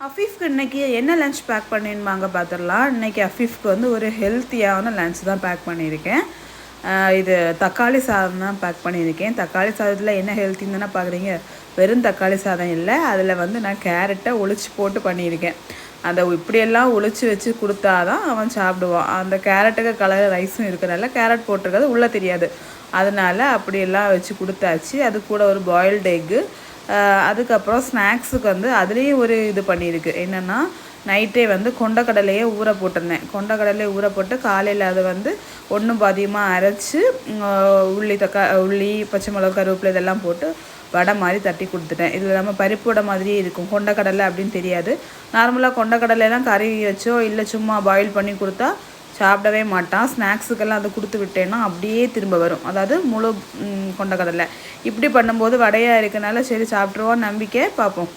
அஃபீஃப்க்கு இன்றைக்கி என்ன lunch back பண்ணிருமாங்க பார்த்துடலாம் இன்னைக்கு அஃபீஃப்க்கு வந்து ஒரு ஹெல்த்தியான லன்ச் தான் பேக் பண்ணியிருக்கேன். இது தக்காளி சாதம் தான் பேக் பண்ணியிருக்கேன். தக்காளி சாதத்தில் என்ன ஹெல்த்தின்னு தானே பார்க்குறீங்க வெறும் தக்காளி சாதம் இல்லை. அதில் வந்து நான் கேரட்டை ஒளிச்சு போட்டு பண்ணியிருக்கேன். அதை இப்படியெல்லாம் ஒளிச்சு வச்சு கொடுத்தா தான் அவன் சாப்பிடுவான். அந்த கேரட்டுக்கு கலர் ரைஸும் இருக்கிறனால கேரட் போட்டிருக்கிறது உள்ளே தெரியாது. அதனால அப்படியெல்லாம் வச்சு கொடுத்தாச்சு. அது கூட ஒரு பாயில்டு எக்கு அதுக்கப்புறம் ஸ்நாக்ஸுக்கு வந்து அதுலேயும் ஒரு இது பண்ணியிருக்கு. என்னென்னா நைட்டே வந்து கொண்டக்கடலையே ஊற போட்டிருந்தேன். கொண்டக்கடலையை ஊற போட்டு காலையில் அதை வந்து ஒன்றும் பாதியமாக அரைச்சி உள்ளி தக்கா உள்ளி பச்சை மிளகா கருவேப்பிலை இதெல்லாம் போட்டு வடை மாதிரி தட்டி கொடுத்துட்டேன். இது இல்லாமல் பருப்பு வடை மாதிரியே இருக்கும். கொண்டக்கடலை அப்படின்னு தெரியாது. நார்மலாக கொண்டக்கடலைலாம் கறி வச்சோ இல்லை சும்மா பாயில் பண்ணி கொடுத்தா சாப்பிடவே மாட்டான். ஸ்நாக்ஸுக்கெல்லாம் அதை கொடுத்து விட்டேன்னா அப்படியே திரும்ப வரும். அதாவது முழு கொண்ட கடலை இப்படி பண்ணும்போது வடையாக இருக்கனால சரி சாப்பிட்ருவோம் நம்பிக்கை பார்ப்போம்.